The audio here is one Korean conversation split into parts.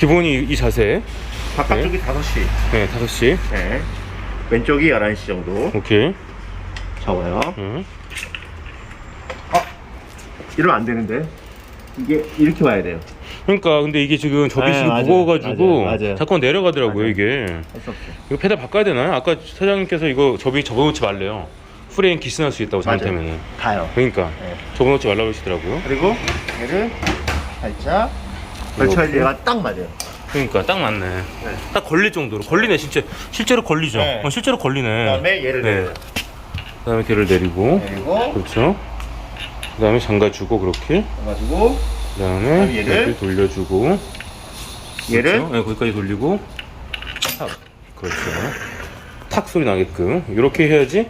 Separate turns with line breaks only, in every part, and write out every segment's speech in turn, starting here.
기본이 이 자세.
바깥쪽이 5시.
네, 5시.
네. 왼쪽이 11시 정도.
오케이.
잡아요.
응.
이러면 안 되는데. 이게 이렇게 와야 돼요.
그러니까 근데 이게 지금 접이식이
네, 맞아요.
무거워가지고
맞아요, 맞아요.
자꾸 내려가더라고요
맞아요.
이게.
할 수 없어요.
이거 페달 바꿔야 되나요? 아까 사장님께서 이거 접이 접어놓지 말래요. 프레임 기스날 수 있다고
맞아요.
잘못하면.
가요.
그러니까
네.
접어놓지 말라고 그러시더라고요.
그리고 얘를 살짝 걸쳐야지 얘가 딱 맞아요.
그러니까 딱 맞네. 딱 걸릴 정도로 걸리네 진짜 실제로 걸리죠.
네.
어, 실제로 걸리네.
그다음에 얘를
네.
내려요.
그다음에 걔를 내리고
내리고
그렇죠. 그다음에 잠가주고 그렇게.
가지고
그다음에
그다음 얘를
얘를 돌려주고.
얘를
그렇죠? 네, 거기까지 돌리고 탁 그렇죠 탁 소리 나게끔 이렇게 해야지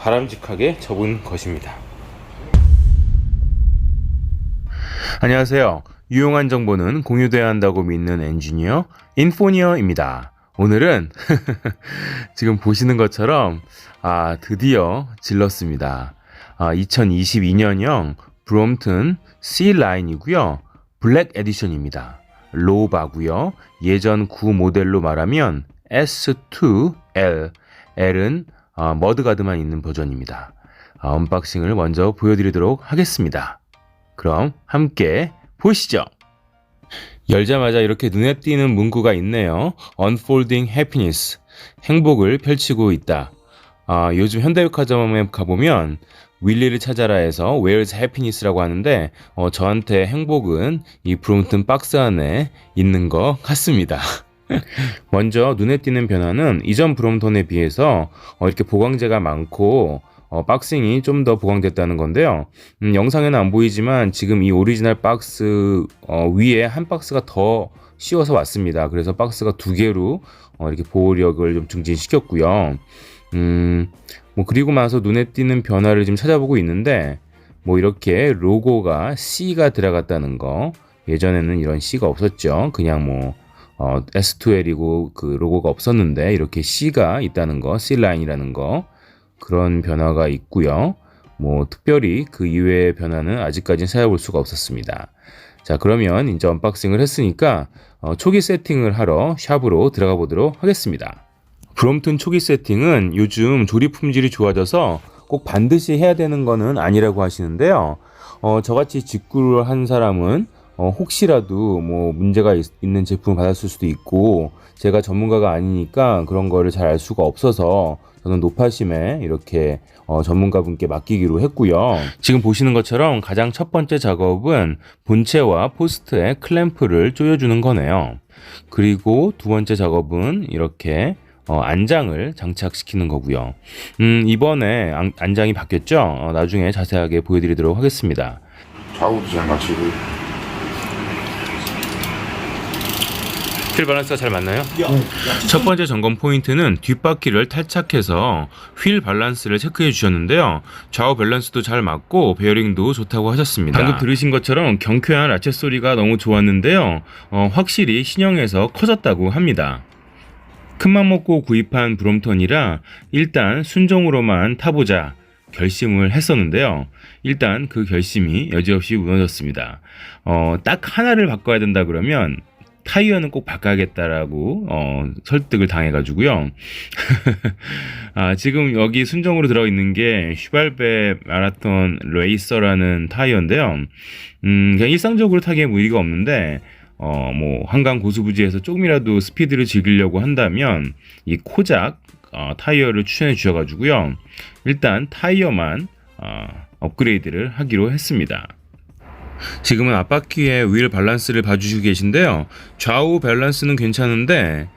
바람직하게 접은 것입니다 안녕하세요 유용한 정보는 공유돼야 한다고 믿는 엔지니어 인포니어입니다 오늘은 지금 보시는 것처럼 아 드디어 질렀습니다 아, 2022년형 브롬튼 C 라인이고요 블랙 에디션입니다 로바고요. 예전 구 모델로 말하면 S2L, L은 어, 머드가드만 있는 버전입니다. 아, 언박싱을 먼저 보여드리도록 하겠습니다. 그럼 함께 보시죠. 열자마자 이렇게 눈에 띄는 문구가 있네요. Unfolding Happiness, 행복을 펼치고 있다. 아, 요즘 현대백화점에 가보면 윌리를 찾아라에서 Where's Happiness라고 하는데 어, 저한테 행복은 이 브롬튼 박스 안에 있는 것 같습니다. 먼저 눈에 띄는 변화는 이전 브롬톤에 비해서 어, 이렇게 보강재가 많고 어, 박싱이 좀 더 보강됐다는 건데요. 음, 영상에는 안 보이지만 지금 이 오리지널 박스 어, 위에 한 박스가 더 씌워서 왔습니다. 그래서 박스가 두 개로 어, 이렇게 보호력을 좀 증진시켰고요. 음, 뭐 그리고 나서 눈에 띄는 변화를 지금 찾아보고 있는데 뭐 이렇게 로고가 C가 들어갔다는 거 예전에는 이런 C가 없었죠. 그냥 뭐 어, S2L이고 그 로고가 없었는데 이렇게 C가 있다는 거, C 라인이라는 거 그런 변화가 있고요. 뭐 특별히 그 이외의 변화는 아직까지는 찾아볼 수가 없었습니다. 자 그러면 이제 언박싱을 했으니까 어, 초기 세팅을 하러 샵으로 들어가 보도록 하겠습니다. 브롬튼 초기 세팅은 요즘 조립 품질이 좋아져서 꼭 반드시 해야 되는 거는 아니라고 하시는데요. 어, 저같이 직구를 한 사람은 어, 혹시라도 뭐 문제가 있, 는 제품을 받았을 수도 있고 제가 전문가가 아니니까 그런 거를 잘 알 수가 없어서 저는 노파심에 이렇게 어, 전문가분께 맡기기로 했고요. 지금 보시는 것처럼 가장 첫 번째 작업은 본체와 포스트에 클램프를 조여주는 거네요. 그리고 두 번째 작업은 이렇게 어, 안장을 장착시키는 거고요. 음, 이번에 안, 안장이 바뀌었죠? 어, 나중에 자세하게 보여드리도록 하겠습니다.
좌우도 잘 맞추고
휠 밸런스가 잘 맞나요? 첫 번째 점검 포인트는 뒷바퀴를 탈착해서 휠 밸런스를 체크해 주셨는데요. 좌우 밸런스도 잘 맞고 베어링도 좋다고 하셨습니다. 방금 들으신 것처럼 경쾌한 라체 소리가 너무 좋았는데요. 어, 확실히 신형에서 커졌다고 합니다. 큰맘 먹고 구입한 브롬턴이라 일단 순정으로만 타보자 결심을 했었는데요. 일단 그 결심이 여지없이 무너졌습니다. 어, 딱 하나를 바꿔야 된다 그러면 타이어는 꼭 바꿔야겠다라고 어, 설득을 당해가지고요. 아, 지금 여기 순정으로 들어 있는 게 슈발베 마라톤 레이서라는 타이어인데요. 음, 그냥 일상적으로 타기에 무리가 없는데 어, 뭐 한강 고수부지에서 조금이라도 스피드를 즐기려고 한다면 이 코작 어, 타이어를 추천해 주셔가지고요. 일단 타이어만 어, 업그레이드를 하기로 했습니다. 지금은 앞바퀴의 휠 밸런스를 봐주시고 계신데요. 좌우 밸런스는 괜찮은데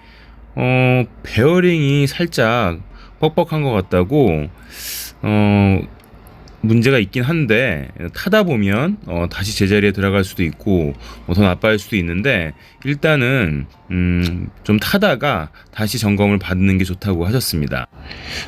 어, 베어링이 살짝 뻑뻑한 것 같다고 어, 문제가 있긴 한데 타다 보면 어, 다시 제자리에 들어갈 수도 있고 뭐더 나빠질 수도 있는데 일단은 음, 좀 타다가 다시 점검을 받는 게 좋다고 하셨습니다.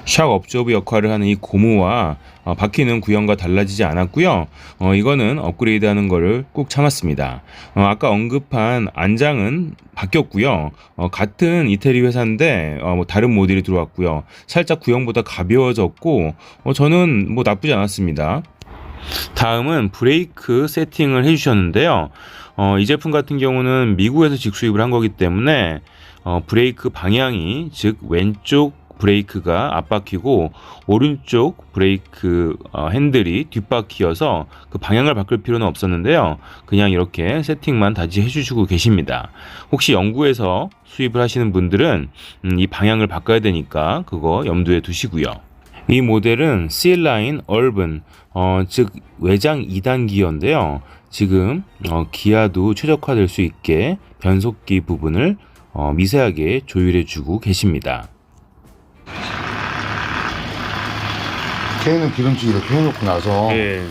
샥 업조브 역할을 하는 이 고무와 어, 바퀴는 구형과 달라지지 않았고요. 어, 이거는 업그레이드하는 거를 꼭 참았습니다. 어, 아까 언급한 안장은 바뀌었고요. 어, 같은 이태리 회사인데 어, 뭐 다른 모델이 들어왔고요. 살짝 구형보다 가벼워졌고 어, 저는 뭐 나쁘지 않았습니다. 다음은 브레이크 세팅을 해주셨는데요. 어, 이 제품 같은 경우는 미국에서 직수입을 한 거기 때문에 어, 브레이크 방향이 즉 왼쪽 브레이크가 앞바퀴고 오른쪽 브레이크 어, 핸들이 뒷바퀴여서 그 방향을 바꿀 필요는 없었는데요. 그냥 이렇게 세팅만 다시 해주시고 계십니다. 혹시 영구에서 수입을 하시는 분들은 음, 이 방향을 바꿔야 되니까 그거 염두에 두시고요. 이 모델은 C라인 얼븐, 어, 즉 외장 2단 기어인데요. 지금 어, 기아도 최적화될 수 있게 변속기 부분을 어, 미세하게 조율해주고 계십니다.
케이는 기름칠 이렇게 해놓고 나서
예,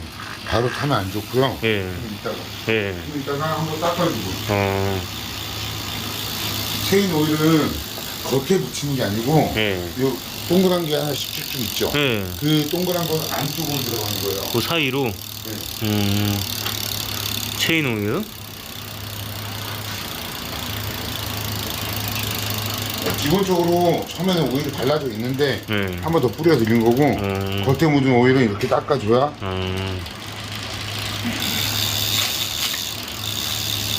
바로 타면 안 좋고요.
예,
좀 이따가
예.
좀 이따가 한번 닦아주고
어,
체인 오일은 겉에 붙이는 게 아니고
예,
요 동그란 게 하나씩 쭉쭉 있죠.
예.
그 동그란 건 안쪽으로 들어가는 거예요.
그 사이로 음, 체인 오일.
기본적으로 처음에는 오일이 발라져 있는데
예.
한번 더 뿌려드린 거고
음,
겉에 묻은 오일은 이렇게 닦아줘야
음.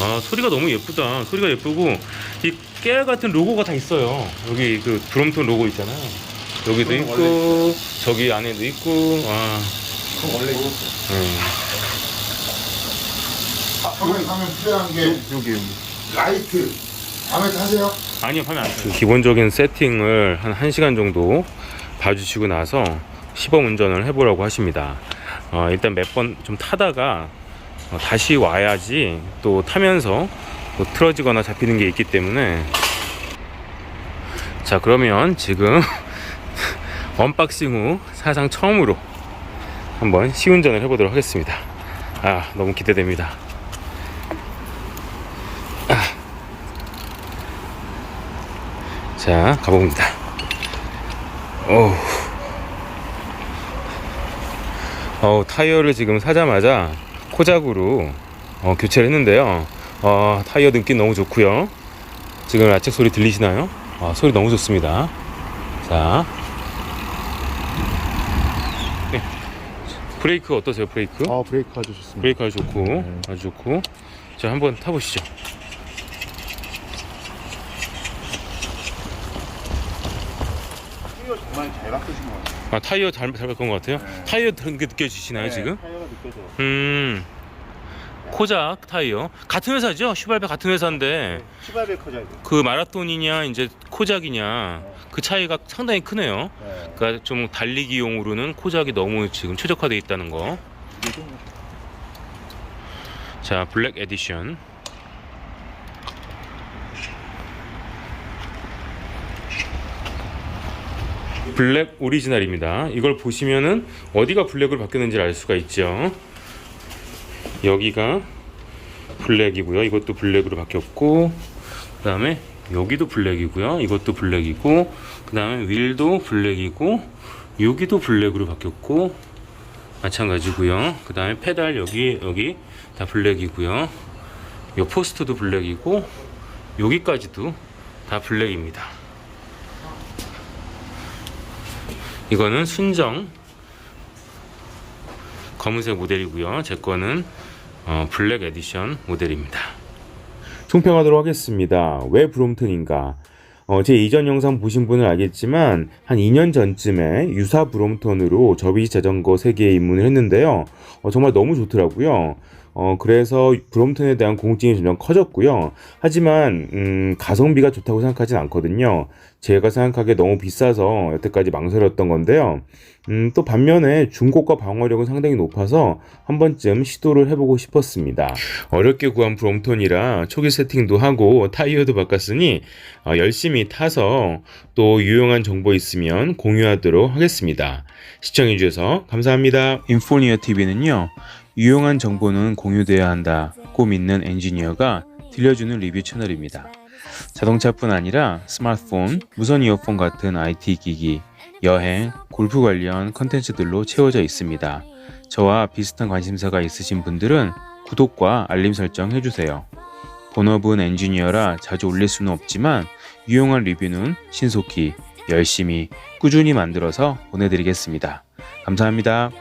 아 소리가 너무 예쁘다. 소리가 예쁘고 이 깨알 같은 로고가 다 있어요. 여기 그 브롬톤 로고 있잖아요. 여기도
그건
있고 저기 안에도 있고 와.
그럼 원래 이거
음.
처음에 하면 필요한 게
여기
라이트 밤에 타세요?
아니요, 하면 안 돼요. 기본적인 세팅을 한 1시간 정도 봐주시고 나서 시범 운전을 해보라고 하십니다. 어, 일단 몇 번 좀 타다가 어, 다시 와야지 또 타면서 또 틀어지거나 잡히는 게 있기 때문에 자 그러면 지금 언박싱 후 사상 처음으로 한번 시운전을 해보도록 하겠습니다. 아 너무 기대됩니다. 자, 가봅니다. 어우. 어우, 타이어를 지금 사자마자 코작으로 어, 교체를 했는데요. 어, 타이어 느낌 너무 좋고요. 지금 라책 소리 들리시나요? 아, 소리 너무 좋습니다. 자. 네. 브레이크 어떠세요, 브레이크?
아 브레이크 아주 좋습니다.
브레이크 아주 좋고,
네.
아주 좋고. 자, 한번 타보시죠.
타이어 정말 잘 바꾸신 것 같아요.
아, 타이어 잘, 잘 바꾼 것 같아요?
네.
타이어 그런 게 느껴지시나요, 지금?
타이어가 느껴져요.
음 코작 타이어 같은 회사죠 슈발베 같은 회사인데
시발벨 커져야 돼요.
그 마라톤이냐 이제 코작이냐 그 차이가 상당히 크네요
네.
그러니까 좀 달리기용으로는 코작이 너무 지금 최적화되어 있다는 거자
이게 좀
블랙 에디션 블랙 오리지널입니다 이걸 보시면은 어디가 블랙으로 바뀌었는지 알 수가 있죠 여기가 블랙이고요. 이것도 블랙으로 바뀌었고 그다음에 여기도 블랙이고요. 이것도 블랙이고 그다음에 윌도 블랙이고 여기도 블랙으로 바뀌었고 마찬가지고요. 그다음에 페달 여기 여기 다 블랙이고요. 요 포스트도 블랙이고 여기까지도 다 블랙입니다. 이거는 순정 검은색 모델이고요. 제 거는 어, 블랙 에디션 모델입니다. 총평하도록 하겠습니다. 왜 브롬톤인가? 어, 제 이전 영상 보신 분은 알겠지만 한 2년 전쯤에 유사 브롬톤으로 접이식 자전거 세계에 입문을 했는데요. 어, 정말 너무 좋더라고요. 어, 그래서 브롬톤에 대한 궁금증이 점점 커졌고요. 하지만 음, 가성비가 좋다고 생각하진 않거든요. 제가 생각하기에 너무 비싸서 여태까지 망설였던 건데요. 음, 또 반면에 중고가 방어력은 상당히 높아서 한 번쯤 시도를 해보고 싶었습니다. 어렵게 구한 브롬톤이라 초기 세팅도 하고 타이어도 바꿨으니 어, 열심히 타서 또 유용한 정보 있으면 공유하도록 하겠습니다. 시청해주셔서 감사합니다. 인포니어 TV는요, 유용한 정보는 공유돼야 한다고 믿는 엔지니어가 들려주는 리뷰 채널입니다. 자동차뿐 아니라 스마트폰, 무선 이어폰 같은 IT 기기, 여행, 골프 관련 컨텐츠들로 채워져 있습니다. 저와 비슷한 관심사가 있으신 분들은 구독과 알림 설정 해주세요. 본업은 엔지니어라 자주 올릴 수는 없지만 유용한 리뷰는 신속히, 열심히, 꾸준히 만들어서 보내드리겠습니다. 감사합니다.